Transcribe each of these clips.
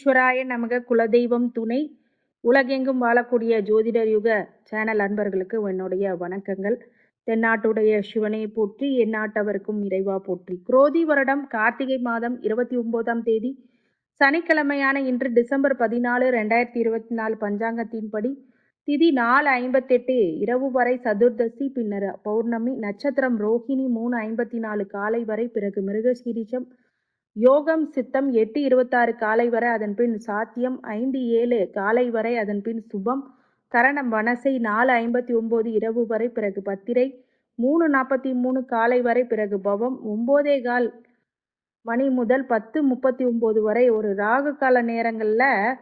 ஈஸ்வராய நமக குலதெய்வம் துணை. உலகெங்கும் வாழக்கூடிய ஜோதிடர் யுக சேனல் அன்பர்களுக்கு என்னுடைய வணக்கங்கள். தென்னாட்டுடைய சிவனை போற்றி எந்நாட்டவருக்கும் இறைவா போற்றி. குரோதி வருடம் கார்த்திகை மாதம் இருபத்தி ஒன்பதாம் தேதி. சனிக்கிழமையான இன்று டிசம்பர் பதினாலு ரெண்டாயிரத்தி இருபத்தி நாலு பஞ்சாங்கத்தின்படி திதி நாலு ஐம்பத்தெட்டு இரவு வரை சதுர்தசி பின்னர் பௌர்ணமி நட்சத்திரம் ரோஹிணி மூணு ஐம்பத்தி நாலு காலை வரை பிறகு மிருகசீரிஷம் யோகம் சித்தம் எட்டு இருபத்தாறு காலை வரை அதன் பின் சாத்தியம் ஐந்து ஏழு காலை வரை அதன் பின் சுபம். கரணம் வனசை நாலு ஐம்பத்தி ஒன்பது இரவு வரை பிறகு பத்திரை மூணு நாற்பத்தி மூணு காலை வரை பிறகு பவம். ஒம்போதே கால் மணி முதல் பத்து முப்பத்தி ஒம்பது வரை ஒரு ராகு கால நேரங்களில்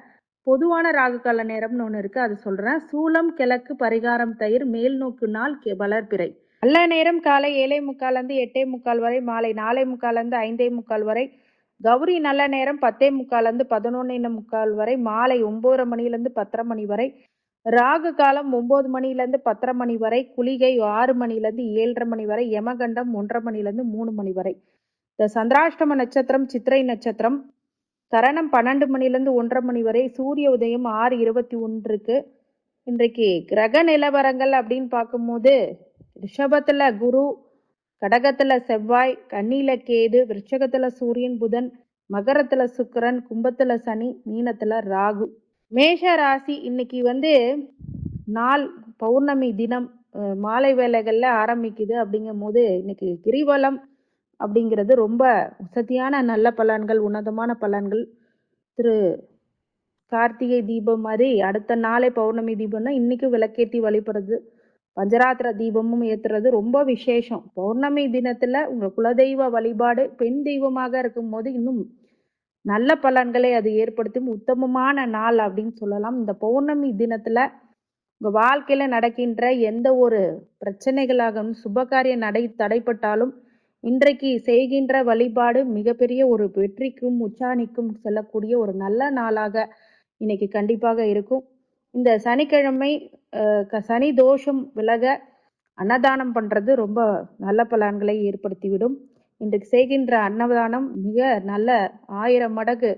பொதுவான ராகு கால நேரம்னு ஒன்று இருக்குது அது சொல்கிறேன் சூலம் கிழக்கு பரிகாரம் தயிர் மேல் நோக்கு நாள் வளர்பிறை. நல்ல நேரம் காலை ஏழை முக்கால்லேருந்து எட்டே முக்கால் வரை மாலை நாலே முக்கால்லேருந்து ஐந்தே முக்கால் வரை கௌரி நல்ல நேரம் பத்தே முக்கால்லேருந்து பதினொன்னே முக்கால் வரை மாலை ஒம்பதரை மணிலேருந்து பத்தரை மணி வரை ராகு காலம் ஒம்பது மணிலேருந்து பத்தரை மணி வரை குளிகை ஆறு மணிலேருந்து ஏழரை மணி வரை யமகண்டம் ஒன்றரை மணிலேருந்து மூணு மணி வரை. இந்த சந்திராஷ்டம நட்சத்திரம் சித்திரை நட்சத்திரம் கரணம் பன்னெண்டு மணிலேருந்து ஒன்றரை மணி வரை சூரிய உதயம் ஆறு இருபத்தி ஒன்றுக்கு இன்றைக்கு கிரக நிலவரங்கள் அப்படின்னு பார்க்கும்போது ரிஷபத்தில் குரு கடகத்தில் செவ்வாய் கண்ணியில கேது விருட்சகத்தில் சூரியன் புதன் மகரத்தில் சுக்கிரன் கும்பத்தில் சனி மீனத்தில் ராகு. மேஷ ராசி இன்னைக்கு வந்து நாள் பௌர்ணமி தினம் மாலை வேலைகளில் ஆரம்பிக்குது அப்படிங்கும் போது இன்னைக்கு கிரிவலம் அப்படிங்கிறது ரொம்ப வசதியான நல்ல பலன்கள் உன்னதமான பலன்கள். திரு கார்த்திகை தீபம் மாதிரி அடுத்த நாளே பௌர்ணமி தீபம்னா இன்னைக்கு விளக்கேற்றி வழிபடுறது. பஞ்சராத்திர தீபமும் ஏத்துறது ரொம்ப விசேஷம். பௌர்ணமி தினத்துல உங்க குலதெய்வ வழிபாடு பெண் தெய்வமாக இருக்கும் போது இன்னும் நல்ல பலன்களை அது ஏற்படுத்தும். உத்தமமான நாள் அப்படின்னு சொல்லலாம். இந்த பௌர்ணமி தினத்துல உங்க வாழ்க்கையில நடக்கின்ற எந்த ஒரு பிரச்சனைகளாகவும் சுபகாரிய நடை தடைப்பட்டாலும் இன்றைக்கு செய்கின்ற வழிபாடு மிகப்பெரிய ஒரு வெற்றிக்கும் உச்சாணிக்கும் செல்லக்கூடிய ஒரு நல்ல நாளாக இன்னைக்கு கண்டிப்பாக இருக்கும். இந்த சனிக்கிழமை க- சனி தோஷம் விலக அன்னதானம் பண்ணுறது ரொம்ப நல்ல பலன்களை ஏற்படுத்திவிடும். இன்றைக்கு செய்கின்ற அன்னதானம் மிக நல்ல ஆயிரம் மடங்கு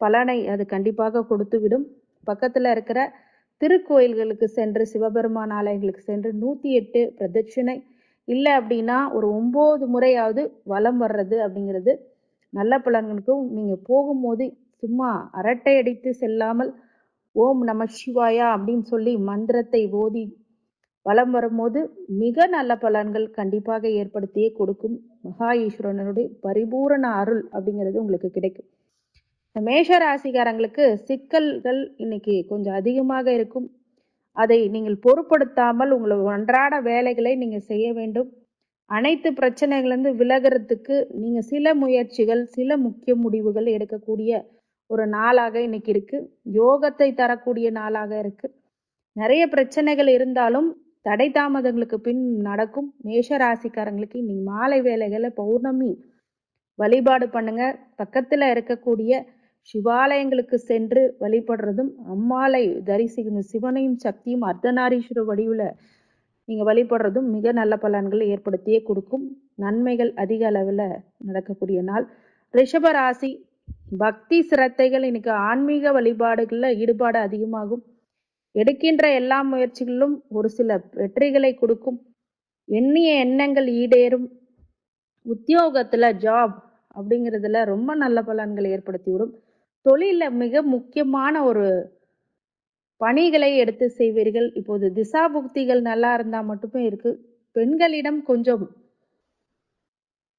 பலனை அது கண்டிப்பாக கொடுத்துவிடும். பக்கத்தில் இருக்கிற திருக்கோயில்களுக்கு சென்று சிவபெருமான் ஆலயங்களுக்கு சென்று நூற்றி எட்டு பிரதட்சிணை. இல்லை அப்படின்னா ஒரு ஒம்பது முறையாவது வலம் வர்றது அப்படிங்கிறது நல்ல பலன்களுக்கும் நீங்கள் போகும்போது சும்மா அரட்டை அடித்து செல்லாமல் ஓம் நம சிவாயா அப்படின்னு சொல்லி மந்திரத்தை ஓதி வலம் வரும்போது மிக நல்ல பலன்கள் கண்டிப்பாக ஏற்படுத்தியே கொடுக்கும் மகா ஈஸ்வரனுடைய பரிபூரண அருள் அப்படிங்கிறது உங்களுக்கு கிடைக்கும். இந்த மேஷ ராசிக்காரங்களுக்கு சிக்கல்கள் இன்னைக்கு கொஞ்சம் அதிகமாக இருக்கும். அதை நீங்கள் பொருட்படுத்தாமல் உங்களோட அன்றாட வேலைகளை நீங்கள் செய்ய வேண்டும். அனைத்து பிரச்சனைகள்லேருந்து விலகிறதுக்கு நீங்கள் சில முயற்சிகள் சில முக்கிய முடிவுகள் எடுக்கக்கூடிய ஒரு நாளாக இன்னைக்கு இருக்கு. யோகத்தை தரக்கூடிய நாளாக இருக்கு. நிறைய பிரச்சனைகள் இருந்தாலும் தடை தாமதங்களுக்கு பின் நடக்கும். மேஷ ராசிக்காரங்களுக்கு இன்னைக்கு மாலை வேலைகளை பௌர்ணமி வழிபாடு பண்ணுங்க. பக்கத்துல இருக்கக்கூடிய சிவாலயங்களுக்கு சென்று வழிபடுறதும் அம்மாளை தரிசிக்கணும் சிவனையும் சக்தியும் அர்த்தநாரீஸ்வர வடிவுல நீங்க வழிபடுறதும் மிக நல்ல பலன்களை ஏற்படுத்தியே கொடுக்கும். நன்மைகள் அதிக அளவில் நடக்கக்கூடிய நாள். ரிஷப ராசி பக்தி சிரத்தைகள் இன்னைக்கு ஆன்மீக வழிபாடுகளில் ஈடுபாடு அதிகமாகும். எடுக்கின்ற எல்லா முயற்சிகளிலும் ஒரு சில வெற்றிகளை கொடுக்கும். எண்ணிய எண்ணங்கள் ஈடேறும். உத்தியோகத்துல ஜாப் அப்படிங்கிறதுல ரொம்ப நல்ல பலன்களை ஏற்படுத்திவிடும். தொழில மிக முக்கியமான ஒரு பணிகளை எடுத்து செய்வீர்கள். இப்போது திசா புக்திகள் நல்லா இருந்தா மட்டுமே இருக்கு. பெண்களிடம் கொஞ்சம்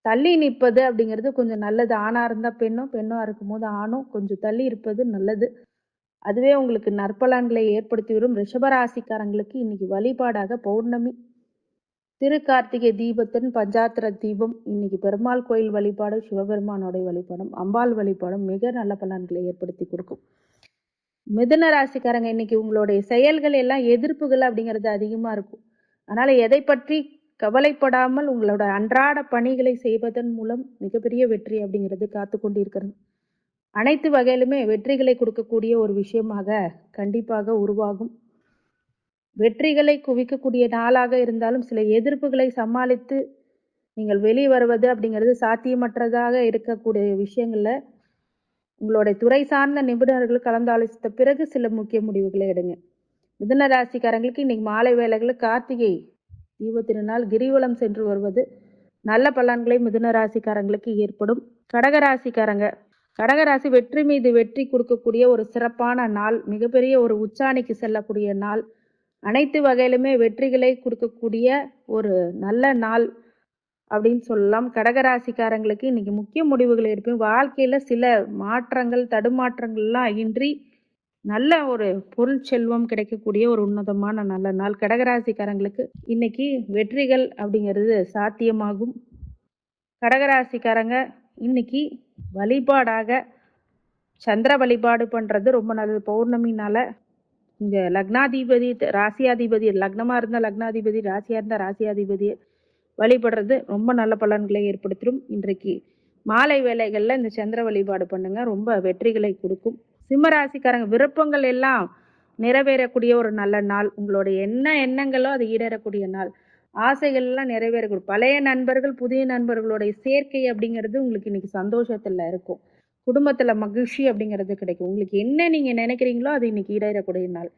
தள்ளி நிற்பது அப்படிங்கிறது கொஞ்சம் நல்லது. ஆணாக இருந்தால் பெண்ணும் பெண்ணாக இருக்கும்போது ஆணும் கொஞ்சம் தள்ளி இருப்பது நல்லது. அதுவே உங்களுக்கு நற்பலன்களை ஏற்படுத்திவிடும் ரிஷபராசிக்காரங்களுக்கு இன்னைக்கு வழிபாடாக பௌர்ணமி. திரு கார்த்திகை தீபத்தின் பஞ்சாத்திர தீபம் இன்னைக்கு பெருமாள் கோயில் வழிபாடு சிவபெருமானோடைய வழிபாடும் அம்பாள் வழிபாடும் மிக நல்ல பலன்களை ஏற்படுத்தி கொடுக்கும். மிதுன ராசிக்காரங்க இன்னைக்கு உங்களுடைய செயல்கள் எல்லாம் எதிர்ப்புகள் அப்படிங்கிறது அதிகமாக இருக்கும். அதனால எதை பற்றி கவலைப்படாமல் உங்களோட அன்றாட பணிகளை செய்வதன் மூலம் மிகப்பெரிய வெற்றி அப்படிங்கிறது காத்து கொண்டிருக்கிறது. அனைத்து வகையிலுமே வெற்றிகளை கொடுக்கக்கூடிய ஒரு விஷயமாக கண்டிப்பாக உருவாகும். வெற்றிகளை குவிக்கக்கூடிய நாளாக இருந்தாலும் சில எதிர்ப்புகளை சமாளித்து நீங்கள் வெளியே வருவது அப்படிங்கிறது சாத்தியமற்றதாக இருக்கக்கூடிய விஷயங்கள்ல உங்களுடைய துறை சார்ந்த நிபுணர்கள் கலந்தாலோசித்த பிறகு சில முக்கிய முடிவுகளை எடுங்க. மிதன ராசிக்காரங்களுக்கு இன்னைக்கு மாலை வேளைகளில் கார்த்திகை தீப திருநாள் கிரிவலம் சென்று வருவது நல்ல பலன்களை மிதுன ராசிக்காரங்களுக்கு ஏற்படும். கடக ராசிக்காரங்க கடகராசி வெற்றி மீது வெற்றி கொடுக்கக்கூடிய ஒரு சிறப்பான நாள் மிகப்பெரிய ஒரு உச்சாணிக்கு செல்லக்கூடிய நாள். அனைத்து வகையிலுமே வெற்றிகளை கொடுக்கக்கூடிய ஒரு நல்ல நாள் அப்படின்னு சொல்லலாம். கடகராசிக்காரங்களுக்கு இன்னைக்கு முக்கிய முடிவுகள் எடுப்பேன். வாழ்க்கையில சில மாற்றங்கள் தடுமாற்றங்கள்லாம் இன்றி நல்ல ஒரு பொருள் செல்வம் கிடைக்கக்கூடிய ஒரு உன்னதமான நல்ல நாள். கடகராசிக்காரங்களுக்கு இன்னைக்கு வெற்றிகள் அப்படிங்கிறது சாத்தியமாகும். கடகராசிக்காரங்க இன்னைக்கு வழிபாடாக சந்திர வழிபாடு பண்ணுறது ரொம்ப நல்லது. பௌர்ணமினால இங்கே லக்னாதிபதி ராசியாதிபதி லக்னமாக இருந்தால் லக்னாதிபதி ராசியாக இருந்தால் ராசியாதிபதியை வழிபடுறது ரொம்ப நல்ல பலன்களை ஏற்படுத்திடும் இன்றைக்கு மாலை வேலைகளில் இந்த சந்திர வழிபாடு பண்ணுங்க. ரொம்ப வெற்றிகளை கொடுக்கும். சிம்மராசிக்காரங்க விருப்பங்கள் எல்லாம் நிறைவேறக்கூடிய ஒரு நல்ல நாள். உங்களுடைய என்ன எண்ணங்களோ அது ஈடேறக்கூடிய நாள். ஆசைகள் எல்லாம் நிறைவேறக்கூடிய பழைய நண்பர்கள் புதிய நண்பர்களுடைய சேர்க்கை அப்படிங்கிறது உங்களுக்கு இன்னைக்கு சந்தோஷத்துல இருக்கும். குடும்பத்துல மகிழ்ச்சி அப்படிங்கிறது கிடைக்கும். உங்களுக்கு என்ன நீங்க நினைக்கிறீங்களோ அது இன்னைக்கு ஈடேறக்கூடிய நாள்.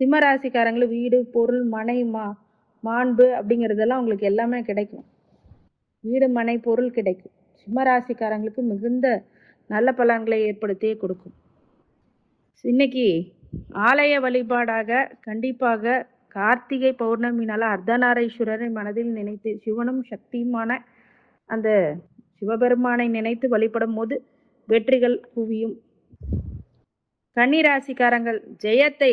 சிம்மராசிக்காரங்களும் வீடு பொருள் மனை மா மாண்பு அப்படிங்கிறதெல்லாம் உங்களுக்கு எல்லாமே கிடைக்கும். வீடு மனை பொருள் கிடைக்கும். சிம்ம ராசிக்காரங்களுக்கு மிகுந்த நல்ல பலன்களை ஏற்படுத்தியே கொடுக்கும். இன்னைக்கு ஆலய வழிபாடாக கண்டிப்பாக கார்த்திகை பௌர்ணமினால அர்த்தநாரீஸ்வரரை மனதில் நினைத்து சிவனும் சக்தியுமான அந்த சிவபெருமானை நினைத்து வழிபடும் போது வெற்றிகள் குவியும். கன்னிராசிக்காரங்கள் ஜெயத்தை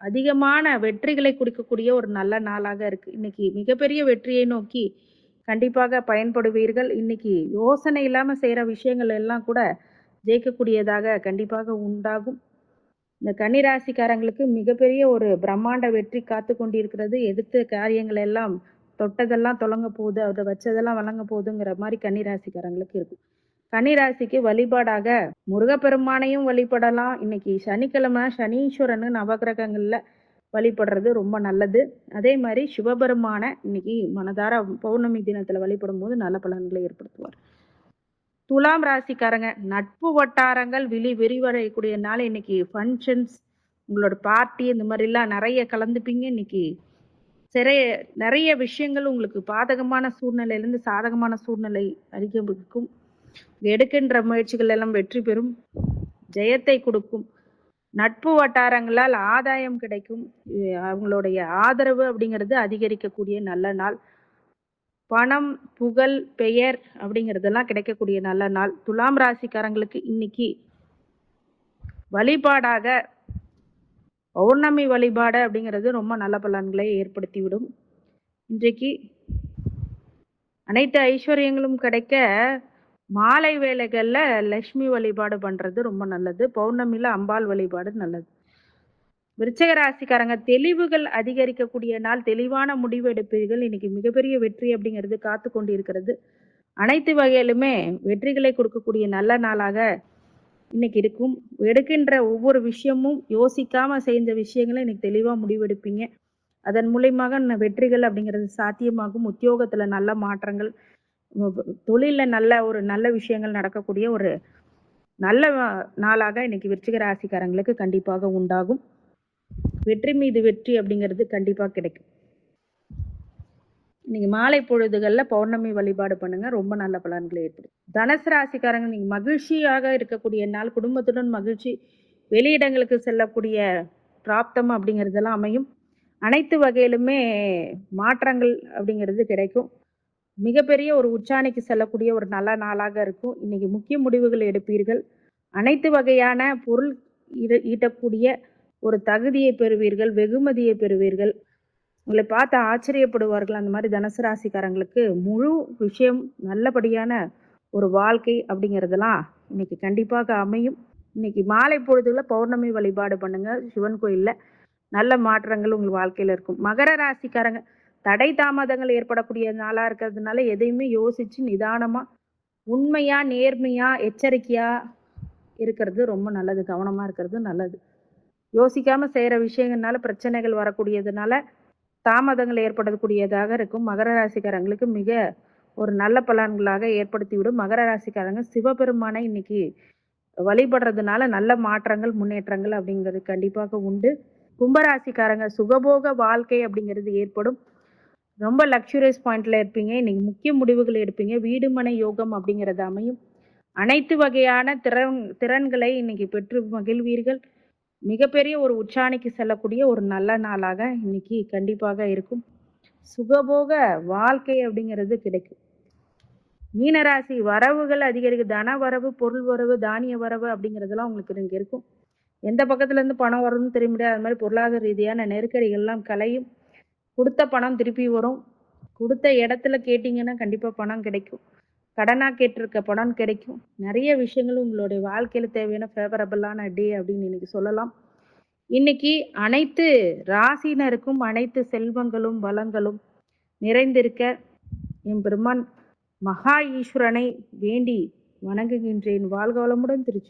அதிகமான வெற்றிகளை கொடுக்கக்கூடிய ஒரு நல்ல நாளாக இருக்கு. இன்னைக்கு மிகப்பெரிய வெற்றியை நோக்கி கண்டிப்பாக பயன்படுவீர்கள். இன்னைக்கு யோசனை இல்லாமல் செய்கிற விஷயங்கள் எல்லாம் கூட ஜெயிக்கக்கூடியதாக கண்டிப்பாக உண்டாகும். இந்த கன்னிராசிக்காரங்களுக்கு மிகப்பெரிய ஒரு பிரம்மாண்ட வெற்றி காத்து கொண்டிருக்கிறது. எடுத்த காரியங்கள் எல்லாம் தொட்டதெல்லாம் தொடங்க போகுது. அதை வச்சதெல்லாம் வழங்க போகுதுங்கிற மாதிரி கன்னிராசிக்காரங்களுக்கு இருக்கும். கன்னிராசிக்கு வழிபாடாக முருகப்பெருமானையும் வழிபடலாம். இன்னைக்கு சனிக்கிழமை சனீஸ்வரனு நவகிரகங்களில் வழிபடுறது ரொம்ப நல்லது. அதே மாதிரி சிவபெருமான இன்னைக்கு மனதார பௌர்ணமி தினத்தில் வழிபடும் போது நல்ல பலன்களை ஏற்படுத்துவார். துலாம் ராசிக்காரங்க நட்பு வட்டாரங்கள் விழி விரிவடையக்கூடிய நாள் இன்னைக்கு. ஃபங்க்ஷன்ஸ் உங்களோட பார்ட்டி இந்த மாதிரிலாம் நிறைய கலந்துப்பீங்க. இன்னைக்கு சிறைய நிறைய விஷயங்கள் உங்களுக்கு பாதகமான சூழ்நிலையிலேருந்து சாதகமான சூழ்நிலை அதிகரிக்கும் எடுக்கின்ற முயற்சிகள் எல்லாம் வெற்றி பெறும். ஜெயத்தை கொடுக்கும். நட்பு வட்டாரங்களால் ஆதாயம் கிடைக்கும். அவங்களுடைய ஆதரவு அப்படிங்கிறது அதிகரிக்கக்கூடிய நல்ல நாள். பணம் புகழ் பெயர் அப்படிங்கிறதெல்லாம் கிடைக்கக்கூடிய நல்ல நாள். துலாம் ராசிக்காரங்களுக்கு இன்னைக்கு வழிபாடாக பௌர்ணமி வழிபாடு அப்படிங்கிறது ரொம்ப நல்ல பலன்களை ஏற்படுத்திவிடும். இன்றைக்கு அனைத்து ஐஸ்வர்யங்களும் கிடைக்க மாலை வேலைகளில் லக்ஷ்மி வழிபாடு பண்ணுறது ரொம்ப நல்லது. பௌர்ணமியில் அம்பாள் வழிபாடு நல்லது. விருச்சக ராசிக்காரங்க தெளிவுகள் அதிகரிக்கக்கூடிய நாள் தெளிவான முடிவு எடுப்பீர்கள் இன்னைக்கு மிகப்பெரிய வெற்றி அப்படிங்கிறது காத்து கொண்டு இருக்கிறது அனைத்து வகையிலுமே வெற்றிகளை கொடுக்கக்கூடிய நல்ல நாளாக இன்னைக்கு இருக்கும். எடுக்கின்ற ஒவ்வொரு விஷயமும் யோசிக்காம செஞ்ச விஷயங்களை இன்னைக்கு தெளிவாக முடிவெடுப்பீங்க. அதன் மூலயமாக வெற்றிகள் அப்படிங்கிறது சாத்தியமாகும். உத்தியோகத்துல நல்ல மாற்றங்கள் தொழிலில் நல்ல ஒரு நல்ல விஷயங்கள் நடக்கக்கூடிய ஒரு நல்ல நாளாக இன்னைக்கு விருச்சிக ராசிக்காரங்களுக்கு கண்டிப்பாக உண்டாகும். வெற்றி மீது வெற்றி அப்படிங்கிறது கண்டிப்பாக கிடைக்கும். நீங்கள் மாலை பொழுதுகளில் பௌர்ணமி வழிபாடு பண்ணுங்கள் ரொம்ப நல்ல பலன்களை ஏற்படும். தனுசு ராசிக்காரங்க நீங்கள் மகிழ்ச்சியாக இருக்கக்கூடிய நாள் குடும்பத்துடன் மகிழ்ச்சி வெளியிடங்களுக்கு செல்லக்கூடிய பிராப்தம் அப்படிங்கிறதெல்லாம் அமையும். அனைத்து வகையிலுமே மாற்றங்கள் அப்படிங்கிறது கிடைக்கும். மிகப்பெரிய ஒரு உச்சாணிக்கு செல்லக்கூடிய ஒரு நல்ல நாளாக இருக்கும். இன்னைக்கு முக்கிய முடிவுகள் எடுப்பீர்கள். அனைத்து வகையான பொருள் ஈட்டக்கூடிய ஒரு தகுதியை பெறுவீர்கள் வெகுமதியை பெறுவீர்கள். உங்களை பார்த்து ஆச்சரியப்படுவார்கள். அந்த மாதிரி தனுசு ராசிக்காரங்களுக்கு முழு விஷயம் நல்லபடியான ஒரு வாழ்க்கை அப்படிங்கிறதெல்லாம் இன்னைக்கு கண்டிப்பாக அமையும். இன்னைக்கு மாலை பொழுதுல பௌர்ணமி வழிபாடு பண்ணுங்க. சிவன் கோயிலில் நல்ல மாற்றங்கள் உங்கள் வாழ்க்கையில் இருக்கும். மகர ராசிக்காரங்க தடை தாமதங்கள் ஏற்படக்கூடிய நாளாக இருக்கிறதுனால எதையுமே யோசிச்சு நிதானமாக உண்மையாக நேர்மையாக எச்சரிக்கையாக இருக்கிறது ரொம்ப நல்லது. கவனமாக இருக்கிறது நல்லது. யோசிக்காம செய்கிற விஷயங்கள்னால பிரச்சனைகள் வரக்கூடியதுனால தாமதங்கள் ஏற்படக்கூடியதாக இருக்கும். மகர ராசிக்காரங்களுக்கு மிக ஒரு நல்ல பலன்களாக ஏற்படுத்திவிடும். மகர ராசிக்காரங்க சிவபெருமானை இன்னைக்கு வழிபடுறதுனால நல்ல மாற்றங்கள் முன்னேற்றங்கள் அப்படிங்கிறது கண்டிப்பாக உண்டு. கும்பராசிக்காரங்க சுகபோக வாழ்க்கை அப்படிங்கிறது ஏற்படும். ரொம்ப லக்ஸுரியஸ் பாயிண்ட்ல இருப்பீங்க. இன்னைக்கு முக்கிய முடிவுகள் எடுப்பீங்க. வீடு மனை யோகம் அப்படிங்கிறது அமையும். அனைத்து வகையான திறன் திறன்களை இன்னைக்கு பெற்று மகிழ்வீர்கள். மிகப்பெரிய ஒரு உச்சாணிக்கு செல்லக்கூடிய ஒரு நல்ல நாளாக இன்னைக்கு கண்டிப்பாக இருக்கும். சுகபோக வாழ்க்கை அப்படிங்கிறது கிடைக்கும். மீனராசி வரவுகள் அதிகரிக்கும் தன வரவு பொருள் வரவு தானிய வரவு அப்படிங்கிறதெல்லாம் உங்களுக்கு இங்கே இருக்கும். எந்த பக்கத்துலேருந்து பணம் வரும்னு தெரிய முடியாது. அது மாதிரி பொருளாதார ரீதியான நெருக்கடிகள்லாம் கலையும் கொடுத்த பணம் திருப்பி வரும். கொடுத்த இடத்துல கேட்டிங்கன்னா கண்டிப்பாக பணம் கிடைக்கும். கடனாக கேட்டிருக்க பணம் கிடைக்கும். நிறைய விஷயங்கள் உங்களுடைய வாழ்க்கையில் தேவையான ஃபேவரபிளான டே அப்படின்னு இன்னைக்கு சொல்லலாம். இன்னைக்கு அனைத்து ராசினருக்கும் அனைத்து செல்வங்களும் வளங்களும் நிறைந்திருக்க என் பெருமான் மகா ஈஸ்வரனை வேண்டி வணங்குகின்றேன். வாழ்க வளமுடன் திருச்சி